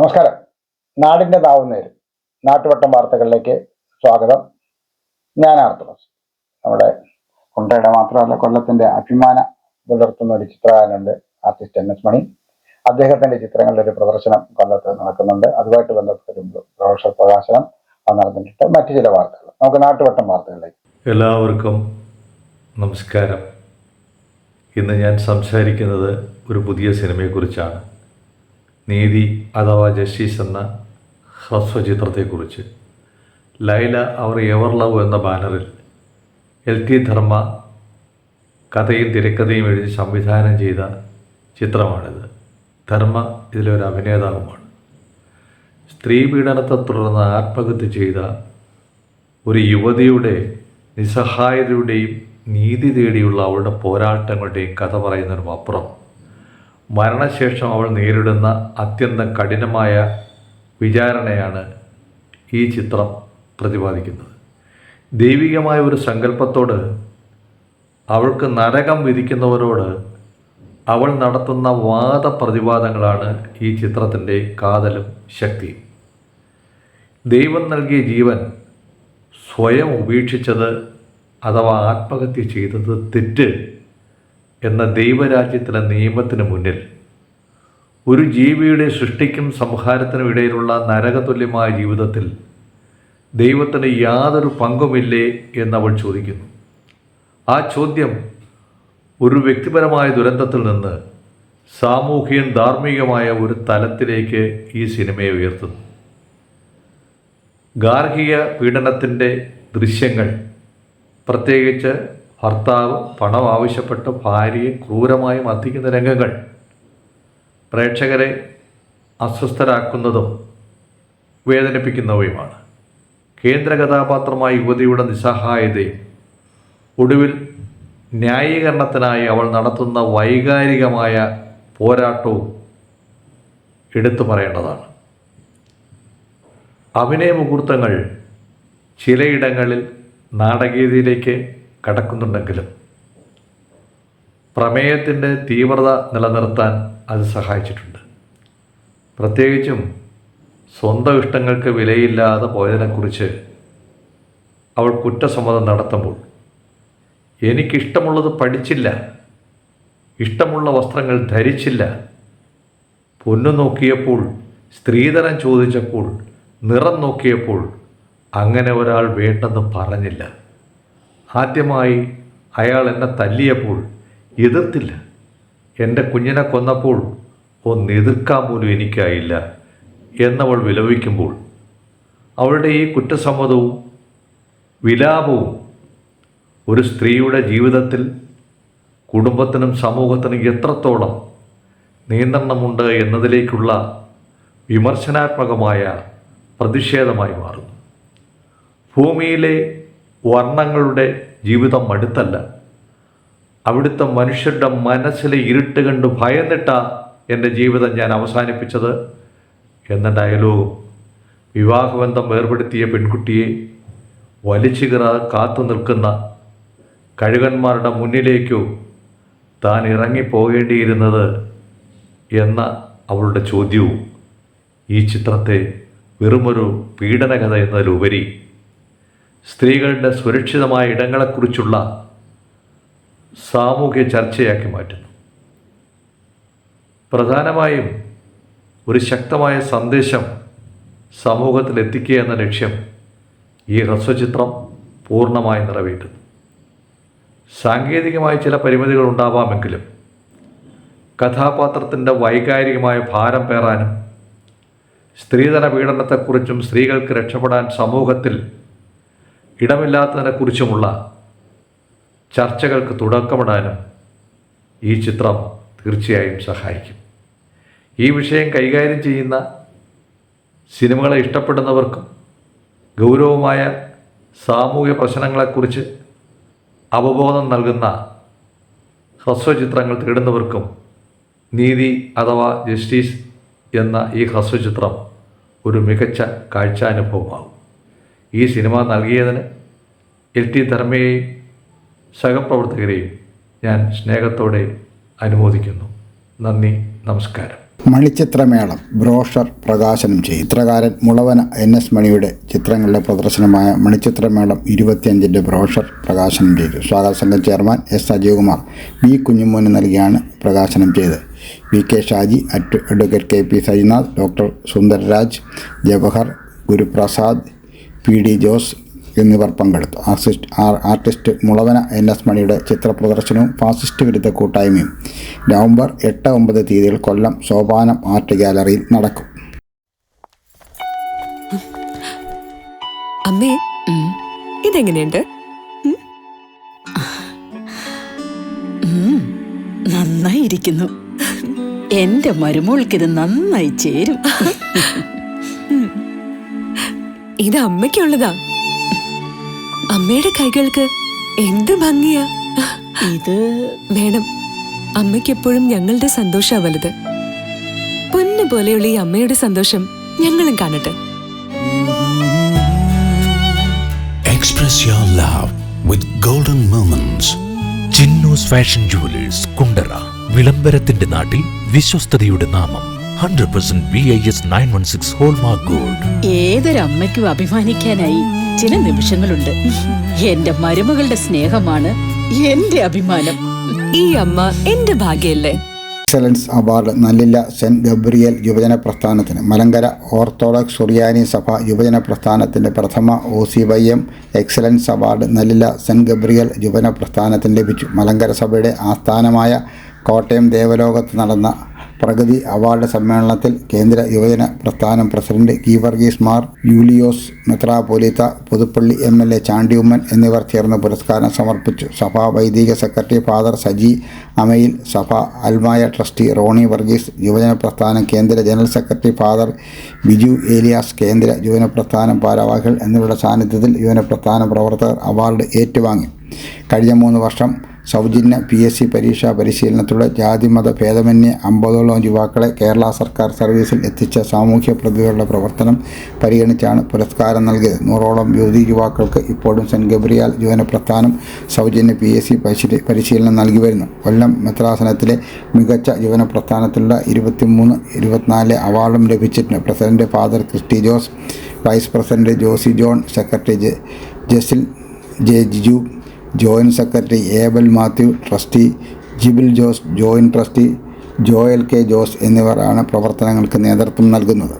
നമസ്കാരം. നാടിന്റെ താവുന്നേര് നാട്ടുവട്ടം വാർത്തകളിലേക്ക് സ്വാഗതം. ഞാൻ ആർത്തവസ് നമ്മുടെ കുണ്ടയുടെ മാത്രമല്ല കൊല്ലത്തിന്റെ അഭിമാന പുലർത്തുന്ന ഒരു ചിത്രകാരനുണ്ട് ആർട്ടിസ്റ്റ് എൻ എസ് മണി. അദ്ദേഹത്തിന്റെ ചിത്രങ്ങളുടെ ഒരു പ്രദർശനം കൊല്ലത്ത് നടക്കുന്നുണ്ട്. അതുമായിട്ട് ബന്ധപ്പെട്ട ഒരു പ്രകാശനം അത് നടന്നിട്ടുണ്ട്. മറ്റു ചില വാർത്തകൾ. നമുക്ക് നാട്ടുവട്ടം വാർത്തകളിലേക്ക്. എല്ലാവർക്കും നമസ്കാരം. ഇന്ന് ഞാൻ സംസാരിക്കുന്നത് ഒരു പുതിയ സിനിമയെക്കുറിച്ചാണ്. നീതി അഥവാ ജസ്റ്റിസ് എന്ന ഹ്രസ്വചിത്രത്തെക്കുറിച്ച്. ലൈല അവർ എവർ ലവ് എന്ന ബാനറിൽ എൽ ടി ധർമ്മ കഥയും തിരക്കഥയും എഴുതി സംവിധാനം ചെയ്ത ചിത്രമാണിത്. ധർമ്മ ഇതിലൊരു അഭിനേതാവുമാണ്. സ്ത്രീ പീഡനത്തെ തുടർന്ന് ആത്മഹത്യ ചെയ്ത ഒരു യുവതിയുടെ നിസ്സഹായതയുടെയും നീതി തേടിയുള്ള അവളുടെ പോരാട്ടങ്ങളുടെയും കഥ പറയുന്നതിനും അപ്പുറം മരണശേഷം അവൾ നേരിടുന്ന അത്യന്തം കഠിനമായ വിചാരണയാണ് ഈ ചിത്രം പ്രതിപാദിക്കുന്നത്. ദൈവികമായ ഒരു സങ്കല്പത്തോട് അവൾക്ക് നരകം വിധിക്കുന്നവരോട് അവൾ നടത്തുന്ന വാദപ്രതിവാദങ്ങളാണ് ഈ ചിത്രത്തിന്റെ കാതലും ശക്തിയും. ദൈവം നൽകിയ ജീവൻ സ്വയം ഉപേക്ഷിച്ചത് അഥവാ ആത്മഹത്യ ചെയ്തത് തെറ്റ് എന്ന ദൈവരാജ്യത്തിലെ നിയമത്തിന് മുന്നിൽ ഒരു ജീവിയുടെ സൃഷ്ടിക്കും സംഹാരത്തിനും ഇടയിലുള്ള നരകതുല്യമായ ജീവിതത്തിൽ ദൈവത്തിന് യാതൊരു പങ്കുമില്ലേ എന്നവൾ ചോദിക്കുന്നു. ആ ചോദ്യം ഒരു വ്യക്തിപരമായ ദുരന്തത്തിൽ നിന്ന് സാമൂഹികം ധാർമ്മികമായ ഒരു തലത്തിലേക്ക് ഈ സിനിമയെ ഉയർത്തുന്നു. ഗാർഹിക പീഡനത്തിന്റെ ദൃശ്യങ്ങൾ പ്രത്യേകിച്ച് ഭർത്താവ് പണം ആവശ്യപ്പെട്ട് ഭാര്യയെ ക്രൂരമായി മർദ്ദിക്കുന്ന രംഗങ്ങൾ പ്രേക്ഷകരെ അസ്വസ്ഥരാക്കുന്നതും വേദനിപ്പിക്കുന്നവയുമാണ്. കേന്ദ്ര കഥാപാത്രമായ യുവതിയുടെ നിസ്സഹായതയും ഒടുവിൽ ന്യായീകരണത്തിനായി അവൾ നടത്തുന്ന വൈകാരികമായ പോരാട്ടവും എടുത്തു പറയേണ്ടതാണ്. അഭിനയ മുഹൂർത്തങ്ങൾ ചിലയിടങ്ങളിൽ നാടകീയതയിലേക്ക് കടക്കുന്നുണ്ടെങ്കിലും പ്രമേയത്തിന്റെ തീവ്രത നിലനിർത്താൻ അത് സഹായിച്ചിട്ടുണ്ട്. പ്രത്യേകിച്ചും സ്വന്തം ഇഷ്ടങ്ങൾക്ക് വിലയില്ലാതെ പോയതിനെക്കുറിച്ച് അവൾ കുറ്റസമ്മതം നടത്തുമ്പോൾ എനിക്കിഷ്ടമുള്ളത് പഠിച്ചില്ല ഇഷ്ടമുള്ള വസ്ത്രങ്ങൾ ധരിച്ചില്ല. പൊന്നു നോക്കിയപ്പോൾ സ്ത്രീധനം ചോദിച്ചപ്പോൾ നിറം നോക്കിയപ്പോൾ അങ്ങനെ ഒരാൾ വേണ്ടെന്ന് പറഞ്ഞില്ല. ആദ്യമായി അയാൾ എന്നെ തല്ലിയപ്പോൾ എതിർത്തില്ല. എന്റെ കുഞ്ഞിനെ കൊന്നപ്പോൾ ഒന്ന് എതിർക്കാൻ പോലും എനിക്കായില്ല എന്നവൾ വിലപിക്കുമ്പോൾ അവളുടെ ഈ കുറ്റസമ്മതവും വിലാപവും ഒരു സ്ത്രീയുടെ ജീവിതത്തിൽ കുടുംബത്തിനും സമൂഹത്തിനും എത്രത്തോളം നിയന്ത്രണമുണ്ട് എന്നതിലേക്കുള്ള വിമർശനാത്മകമായ പ്രതിഷേധമായി മാറുന്നു. ഭൂമിയിലെ വർണങ്ങളുടെ ജീവിതം അടുത്തല്ല. അവിടുത്തെ മനുഷ്യരുടെ മനസ്സിലെ ഇരുട്ട് കണ്ട് ഭയന്നിട്ട എന്റെ ജീവിതം ഞാൻ അവസാനിപ്പിച്ചത് എന്ന ഡയലോഗും വിവാഹബന്ധം ഏർപ്പെടുത്തിയ പെൺകുട്ടിയെ വലിച്ചു കാത്തു നിൽക്കുന്ന കഴുകന്മാരുടെ മുന്നിലേക്കോ താൻ ഇറങ്ങിപ്പോകേണ്ടിയിരുന്നത് എന്ന അവളുടെ ചോദ്യവും ഈ ചിത്രത്തെ വെറുമൊരു പീഡനകഥ എന്നതിലുപരി സ്ത്രീകളുടെ സുരക്ഷിതമായ ഇടങ്ങളെക്കുറിച്ചുള്ള സാമൂഹ്യ ചർച്ചയാക്കി മാറ്റുന്നു. പ്രധാനമായും ഒരു ശക്തമായ സന്ദേശം സമൂഹത്തിൽ എത്തിക്കുക എന്ന ലക്ഷ്യം ഈ ഹ്രസ്വചിത്രം പൂർണമായി നിറവേറ്റുന്നു. സാങ്കേതികമായ ചില പരിമിതികൾ ഉണ്ടാവാമെങ്കിലും കഥാപാത്രത്തിന്റെ വൈകാരികമായ ഭാരം പേറാനും സ്ത്രീധന പീഡനത്തെക്കുറിച്ചും സ്ത്രീകൾക്ക് രക്ഷപ്പെടാൻ സമൂഹത്തിൽ ഇടമില്ലാത്തതിനെക്കുറിച്ചുമുള്ള ചർച്ചകൾക്ക് തുടക്കമിടാനും ഈ ചിത്രം തീർച്ചയായും സഹായിക്കും. ഈ വിഷയം കൈകാര്യം ചെയ്യുന്ന സിനിമകളെ ഇഷ്ടപ്പെടുന്നവർക്കും ഗൗരവമായ സാമൂഹ്യ പ്രശ്നങ്ങളെക്കുറിച്ച് അവബോധം നൽകുന്ന ഹ്രസ്വചിത്രങ്ങൾ തേടുന്നവർക്കും നീതി അഥവാ ജസ്റ്റിസ് എന്ന ഈ ഹ്രസ്വചിത്രം ഒരു മികച്ച കാഴ്ചാനുഭവമാകും. ഈ സിനിമ നൽകിയതിന് എൽ ടി ധർമ്മയെയും സഹപ്രവർത്തകരെയും ഞാൻ സ്നേഹത്തോടെ അനുമോദിക്കുന്നു. നന്ദി നമസ്കാരം. മണിച്ചിത്രമേളം ബ്രോഷർ പ്രകാശനം ചെയ്യും ചിത്രകാരൻ മുളവന എൻ എസ് മണിയുടെ ചിത്രങ്ങളുടെ പ്രദർശനമായ മണിച്ചിത്രമേളം ഇരുപത്തിയഞ്ചിന്റെ ബ്രോഷർ പ്രകാശനം ചെയ്തു. സ്വാഗത സംഘം ചെയർമാൻ എസ് അജയകുമാർ ബി കുഞ്ഞുമോന് നൽകിയാണ് പ്രകാശനം ചെയ്തത്. V K Shaji advocate K P Sajinath doctor Sundarraj Jawahar Guruprasad P D Jose എന്നിവർ പങ്കെടുത്തു. Artist R artist Mulavana N S മണിയുടെ ചിത്ര പ്രദർശനവും ഫാസിസ്റ്റ് വിരുദ്ധ കൂട്ടായ്മയും നവംബർ എട്ട് ഒമ്പത് തീയതിയിൽ കൊല്ലം സോപാനം ആർട്ട് ഗാലറിയിൽ നടക്കും. അമ്മേ ഇതെങ്ങനെയുണ്ട്? നന്നായിരിക്കുന്നു. എന്റെ ഇത് നന്നായി ചേരും. ഇത് അമ്മയ്ക്കുള്ളതാ. അമ്മയുടെ കൈകൾക്ക് എന്ത് ഭംഗിയാ. ഇത് വേണം അമ്മയ്ക്കെപ്പോഴും ഞങ്ങളുടെ സന്തോഷാ വലുത് പൊന്നു പോലെയുള്ള ഈ അമ്മയുടെ സന്തോഷം ഞങ്ങളും കാണട്ടെ. Express your love with golden moments. Chinnus fashion jewellers Kundara വിളംബരത്തിന്റെ നാട്ടിൽ വിശ്വസ്തയുടെ നാമം. Hundred percent B I S nine one six hallmark gold ഏതൊരമ്മയ്ക്കും അഭിമാനിക്കാനായി ചില നിമിഷങ്ങളുണ്ട്. എന്റെ മരുമകളുടെ സ്നേഹമാണ് എന്റെ അഭിമാനം. ഈ അമ്മ എന്റെ ഭാഗ്യല്ലേ? Excellence award Nallila Saint Gabriel യുവജന പ്രസ്ഥാനത്തിന്. മലങ്കര ഓർത്തഡോക്സ് സുറിയാനി സഭ യുവജന പ്രസ്ഥാനത്തിന്റെ പ്രഥമ O C Y M excellence award Nallila Saint Gabriel യുവജന പ്രസ്ഥാനത്തിന് ലഭിച്ചു. മലങ്കര സഭയുടെ ആസ്ഥാനമായ കോട്ടയം ദേവലോകത്ത് നടന്ന പ്രഗതി അവാർഡ് സമ്മേളനത്തിൽ കേന്ദ്ര യുവജന പ്രസ്ഥാനം president Geevarghese Mar Yulios Metropolitha Puthuppally M L A Chandy Oommen എന്നിവർ ചേർന്ന് പുരസ്കാരം സമർപ്പിച്ചു. സഭാ വൈദിക സെക്രട്ടറി ഫാദർ സജി അമയിൽ സഭ അൽമായ ട്രസ്റ്റി റോണി വർഗീസ് യുവജന പ്രസ്ഥാനം കേന്ദ്ര general secretary father Biju Elias കേന്ദ്ര യുവജന പ്രസ്ഥാനം ഭാരവാഹികൾ എന്നിവരുടെ സാന്നിധ്യത്തിൽ യുവജന പ്രസ്ഥാന പ്രവർത്തകർ അവാർഡ് ഏറ്റുവാങ്ങി. കഴിഞ്ഞ മൂന്ന് വർഷം സൗജന്യ പി എസ് സി പരീക്ഷാ പരിശീലനത്തിലൂടെ ജാതിമത ഭേദമന്യേ അമ്പതോളം യുവാക്കളെ കേരള സർക്കാർ സർവീസിൽ എത്തിച്ച സാമൂഹ്യ പ്രതിഭകളുടെ പ്രവർത്തനം പരിഗണിച്ചാണ് പുരസ്കാരം നൽകിയത്. നൂറോളം യുവതി യുവാക്കൾക്ക് ഇപ്പോഴും സെന്റ് ഗബ്രിയാൽ യുവന പ്രസ്ഥാനം സൗജന്യ പി എസ് സി പരിശീലനം നൽകി വരുന്നു. കൊല്ലം മെത്രാസനത്തിലെ മികച്ച യുവന പ്രസ്ഥാനത്തിലുള്ള ഇരുപത്തിമൂന്ന് ഇരുപത്തിനാല് അവാർഡും ലഭിച്ചിട്ടുണ്ട്. President father Christy Jose vice president Josy John secretary Jasil J Jiju joint secretary Abel Mathew trustee Jibil Jose joint trustee Joel K Jose എന്നിവരാണ് പ്രവർത്തനങ്ങൾക്ക് നേതൃത്വം നൽകുന്നത്.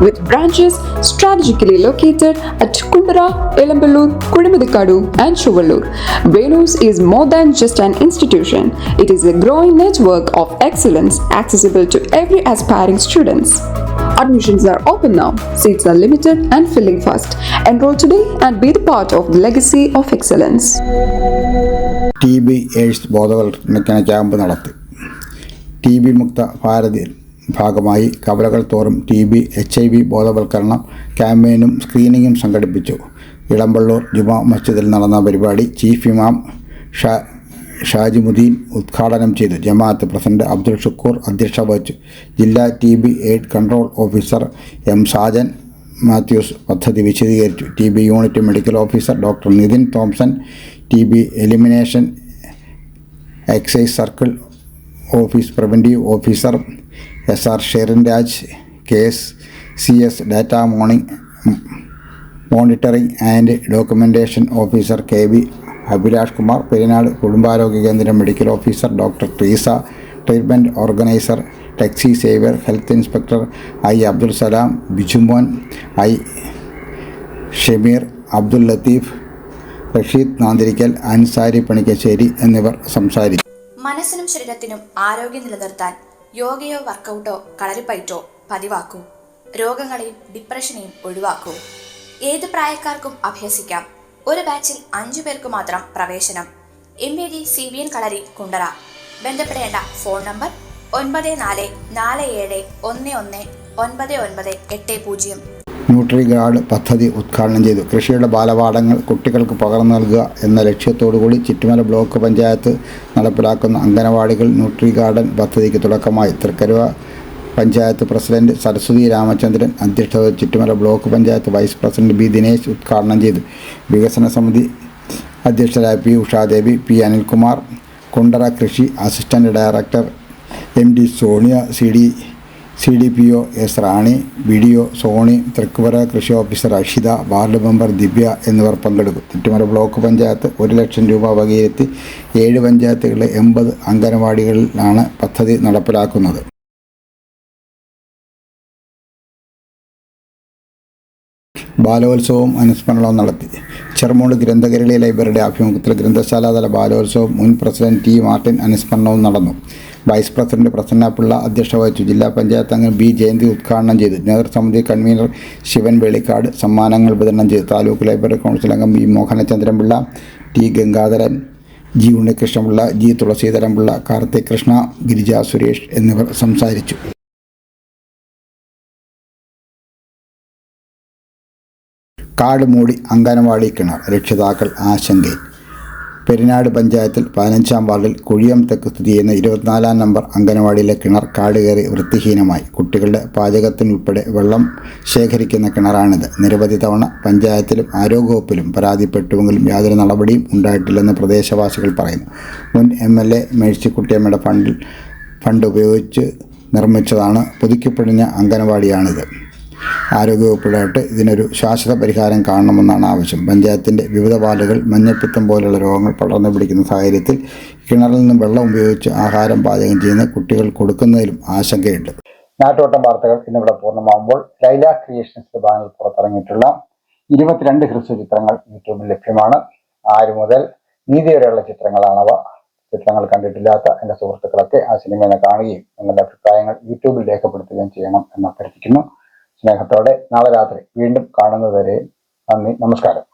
with branches strategically located at Kundara, Elamballur, Kudimadikadu, and Chuvallur. Venus is more than just an institution. It is a growing network of excellence accessible to every aspiring students. Admissions are open now. Seats are limited and filling fast. Enroll today and be the part of the legacy of excellence. T B AIDS ബോധവൽക്കരണ camp നടത്തി T B മുക്ത ഭാരതി ഭാഗമായി കവലകൾ തോറും T B H I V ബോധവൽക്കരണം ക്യാമ്പയിനും സ്ക്രീനിങ്ങും സംഘടിപ്പിച്ചു. ഇളമ്പള്ളൂർ ജുമാ മസ്ജിദിൽ നടന്ന പരിപാടി ചീഫ് ഇമാം ഷാ ഷാജിമുദ്ദീൻ ഉദ്ഘാടനം ചെയ്തു. ജമാഅത്ത് പ്രസിഡന്റ് അബ്ദുൽ ഷുക്കൂർ അധ്യക്ഷ വഹിച്ചു. ജില്ലാ T B aid control officer M Sajan Mathews പദ്ധതി വിശദീകരിച്ചു. T B unit medical officer doctor Nithin Thomson T B elimination excise circle office preventive officer S R Sherin Raj K S C S data morning monitoring and documentation officer K V Abhilash Kumar Perinad കുടുംബാരോഗ്യ കേന്ദ്രം medical officer doctor Treesa treatment organiser taxi saver health inspector I Abdul Salam Bijumon I Shameer Abdul Latheef Rasheed Nanthirikkal Ansari Panikkassery എന്നിവർ സംസാരിച്ചു. മനസ്സിനും ശരീരത്തിനും ആരോഗ്യം നിലനിർത്താൻ യോഗയോ വർക്കൗട്ടോ കളരിപ്പയറ്റോ പതിവാക്കൂ. രോഗങ്ങളെയും ഡിപ്രഷനെയും ഒഴിവാക്കൂ. ഏത് പ്രായക്കാർക്കും അഭ്യസിക്കാം. ഒരു ബാച്ചിൽ അഞ്ചു പേർക്ക് മാത്രം പ്രവേശനം. M A D C V N Kalari Kundara. ബന്ധപ്പെടേണ്ട ഫോൺ നമ്പർ ഒൻപത് നാല് നാല് ഏഴ് ഒന്ന് ഒന്ന് ഒൻപത് ഒൻപത് എട്ട് പൂജ്യം. ന്യൂട്രി ഗാർഡ് പദ്ധതി ഉദ്ഘാടനം ചെയ്തു. കൃഷിയുടെ ബാലപാഠങ്ങൾ കുട്ടികൾക്ക് പകർന്നു നൽകുക എന്ന ലക്ഷ്യത്തോടുകൂടി ചിറ്റുമല ബ്ലോക്ക് പഞ്ചായത്ത് നടപ്പിലാക്കുന്ന അംഗനവാടികൾ ന്യൂട്രി ഗാർഡൻ പദ്ധതിക്ക് തുടക്കമായി. തൃക്കരുവ പഞ്ചായത്ത് പ്രസിഡന്റ് സരസ്വതി രാമചന്ദ്രൻ അധ്യക്ഷത Chittumala block panchayat vice president B Dinesh ഉദ്ഘാടനം ചെയ്തു. വികസന സമിതി അധ്യക്ഷരായ പി ഉഷാദേവി പി അനിൽകുമാർ കുണ്ടറ കൃഷി assistant director M D Sonia C D C D P O S Rani B D O Soni Thrikkuvara കൃഷി officer Akshitha ward member Divya എന്നിവർ പങ്കെടുക്കും. തെറ്റുമല block panchayat ഒരു ലക്ഷം രൂപ വകയിരുത്തി ഏഴ് പഞ്ചായത്തുകളിലെ എൺപത് അംഗനവാടികളിലാണ് പദ്ധതി നടപ്പിലാക്കുന്നത്. ബാലോത്സവവും അനുസ്മരണവും നടത്തി. ചെറുമൂട് ഗ്രന്ഥകരളി ലൈബ്രറിയുടെ ആഭിമുഖ്യത്തിൽ ഗ്രന്ഥശാലാതല ബാലോത്സവം മുൻ പ്രസിഡന്റ് ടി മാർട്ടിൻ അനുസ്മരണവും നടന്നു. വൈസ് പ്രസിഡന്റ് പ്രസന്ന പിള്ള അധ്യക്ഷത വഹിച്ചു. ജില്ലാ പഞ്ചായത്ത് അംഗം ബി ജയന്തി ഉദ്ഘാടനം ചെയ്തു. നേതൃസമിതി കൺവീനർ ശിവൻ വെളിക്കാട് സമ്മാനങ്ങൾ വിതരണം ചെയ്തു. താലൂക്ക് ലൈബ്രറി കൗൺസിൽ അംഗം B Mohanachandran Pillai T Gangadharan G Unnikrishnapillai G Thulasidharan Pillai Karthik Krishna Girija Suresh എന്നിവർ സംസാരിച്ചു. കാട് മൂടി അങ്കനവാടി കിണർ രക്ഷിതാക്കൾ ആശങ്കയിൽ. പെരിനാട് പഞ്ചായത്തിൽ പതിനഞ്ചാം വാർഡിൽ കുഴിയം തെക്ക് സ്ഥിതി ചെയ്യുന്ന ഇരുപത്തിനാലാം നമ്പർ അംഗനവാടിയിലെ കിണർ കാട് കയറി വൃത്തിഹീനമായി. കുട്ടികളുടെ പാചകത്തിനുൾപ്പെടെ വെള്ളം ശേഖരിക്കുന്ന കിണറാണിത്. നിരവധി തവണ പഞ്ചായത്തിലും ആരോഗ്യവകുപ്പിലും പരാതിപ്പെട്ടുവെങ്കിലും യാതൊരു നടപടിയും ഉണ്ടായിട്ടില്ലെന്ന് പ്രദേശവാസികൾ പറയുന്നു. മുൻ എം എൽ എ മേഴ്സിക്കുട്ടിയമ്മയുടെ ഫണ്ടിൽ ഫണ്ട് ഉപയോഗിച്ച് നിർമ്മിച്ചതാണ് പുതുക്കിപ്പൊടിഞ്ഞ അങ്കനവാടിയാണിത് ആരോഗ്യവകുപ്പിലായിട്ട് ഇതിനൊരു ശാശ്വത പരിഹാരം കാണണമെന്നാണ് ആവശ്യം. പഞ്ചായത്തിന്റെ വിവിധ പാലുകൾ മഞ്ഞപ്പിത്തം പോലുള്ള രോഗങ്ങൾ പടർന്നു പിടിക്കുന്ന സാഹചര്യത്തിൽ കിണറിൽ നിന്ന് വെള്ളം ഉപയോഗിച്ച് ആഹാരം പാചകം ചെയ്യുന്ന കുട്ടികൾ കൊടുക്കുന്നതിലും ആശങ്കയുണ്ട്. നാട്ടോട്ടം വാർത്തകൾ ഇന്നിവിടെ പൂർണമാകുമ്പോൾ ലൈല ക്രിയേഷൻസ് ബാനറിൽ പുറത്തിറങ്ങിയിട്ടുള്ള ഇരുപത്തിരണ്ട് ഹ്രസ്വ ചിത്രങ്ങൾ യൂട്യൂബിൽ ലഭ്യമാണ്. ആര് മുതൽ നീതി വരെയുള്ള ചിത്രങ്ങളാണവ ചിത്രങ്ങൾ കണ്ടിട്ടില്ലാത്ത എന്റെ സുഹൃത്തുക്കളൊക്കെ ആ സിനിമയെ കാണുകയും നിങ്ങളുടെ അഭിപ്രായങ്ങൾ യൂട്യൂബിൽ രേഖപ്പെടുത്തുകയും ചെയ്യണം എന്ന് അഭ്യർത്ഥിക്കുന്നു. സ്നേഹത്തോടെ നാളെ രാത്രി വീണ്ടും കാണുന്നതുവരെ നന്ദി നമസ്കാരം.